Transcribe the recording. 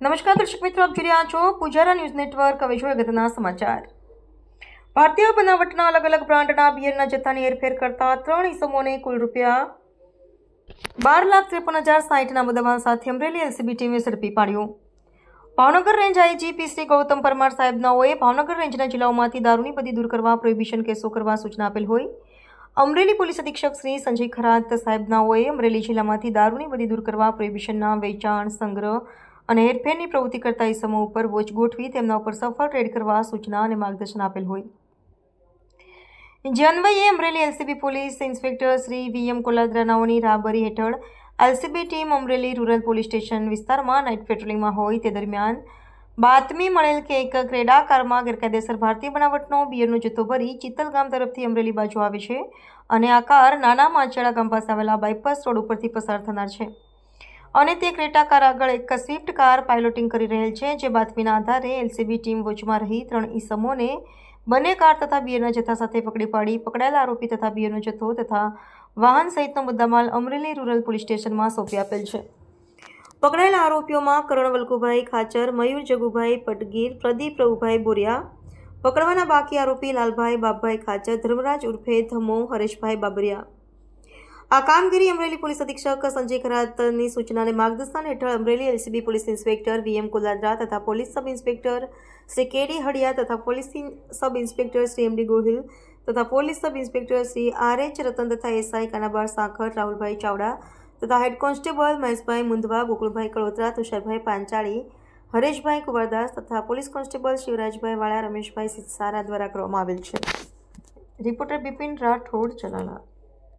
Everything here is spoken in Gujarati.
નમસ્કાર દર્શક મિત્રો, આપ જોઈ રહ્યા છો પૂજારા ન્યૂઝ નેટવર્ક, હવે જોઈએ અગત્યના સમાચાર. ભારતીય બનાવટના અલગ અલગ બ્રાન્ડના બિયરના જથ્થાની હેરફેર કરતા ત્રણ ઇસમોને કુલ રૂપિયા બાર લાખ ત્રેપન હજાર સાહીઠના મુદ્દામાલ સાથે અમરેલી એલસીબી ટીમે ઝડપી પાડ્યું. ભાવનગર રેન્જ આઈજીપી શ્રી ગૌતમ પરમાર સાહેબનાઓએ ભાવનગર રેન્જના જિલ્લાઓમાંથી દારૂની બધી દૂર કરવા, પ્રોહિબિશન કેસો કરવા સૂચના આપેલ હોય. અમરેલી પોલીસ અધિક્ષક શ્રી સંજય ખરાત સાહેબનાઓએ અમરેલી જિલ્લામાંથી દારૂની બધી દૂર કરવા, પ્રોહિબિશનના વેચાણ, સંગ્રહ અને હેરફેરની પ્રવૃત્તિ કરતા ઇસમો ઉપર વોચ ગોઠવી તેમના ઉપર સફળ રેડ કરવા સૂચના અને માર્ગદર્શન આપેલ હોય. જે અન્વયે Amreli LCB police inspector Shri VM કોલાદ્રાનાઓની રાહબરી હેઠળ LCB team Amreli rural police station વિસ્તારમાં નાઇટ પેટ્રોલિંગમાં હોય તે દરમિયાન બાતમી મળેલ કે એક ક્રેડા કારમાં ગેરકાયદેસર ભારતીય બનાવટનો બિયરનો જથ્થો ભરી ચિત્તલ ગામ તરફથી અમરેલી બાજુ આવે છે અને આ કાર નાના માચેડા ગામ પાસે આવેલા બાયપાસ રોડ ઉપરથી પસાર થનાર છે. અને તે ક્રેટા કાર આગળ એક સ્વિફ્ટ કાર પાયલોટિંગ કરી રહેલ છે, જે બાતમીના આધારે એલસીબી ટીમ વોચમાં રહી ત્રણ ઈસમોને બંને કાર તથા બિયરના જથ્થા સાથે પકડી પાડી, પકડાયેલા આરોપી તથા બિયરનો જથ્થો તથા વાહન સહિતનો મુદ્દામાલ અમરેલી રૂરલ પોલીસ સ્ટેશનમાં સોંપી આપેલ છે. પકડાયેલા આરોપીઓમાં કરણ વલ્કુભાઈ ખાચર, મયુર જગુભાઈ પટગીર, પ્રદીપ પ્રભુભાઈ બોરિયા, પકડવાના બાકી આરોપી લાલભાઈ બાપભાઈ ખાચર, ધર્મરાજ ઉર્ફે ધમો, હરેશભાઈ બાબરિયા. આ કામગીરી અમરેલી પોલીસ અધિક્ષક સંજય ખરાતની સૂચનાને માર્ગદર્શન હેઠળ Amreli LCB police inspector VM Koladra તથા police sub inspector Shri KD Hadiya તથા police sub inspector Shri MD Gohil તથા police sub inspector Shri R H Ratan તથા એસઆઈ કાનાબાર સાંખર, રાહુલભાઈ ચાવડા તથા હેડ કોન્સ્ટેબલ મહેશભાઈ મુંદવા ગોકુળભાઈ કળોત્રા, તુષારભાઈ પાંચાળી, હરેશભાઈ કુંવરદાસ તથા પોલીસ કોન્સ્ટેબલ શિવરાજભાઈ વાળા રમેશભાઈ સિસારા દ્વારા કરવામાં આવેલ છે. રિપોર્ટર બિપિન રાઠોડ ચલાલા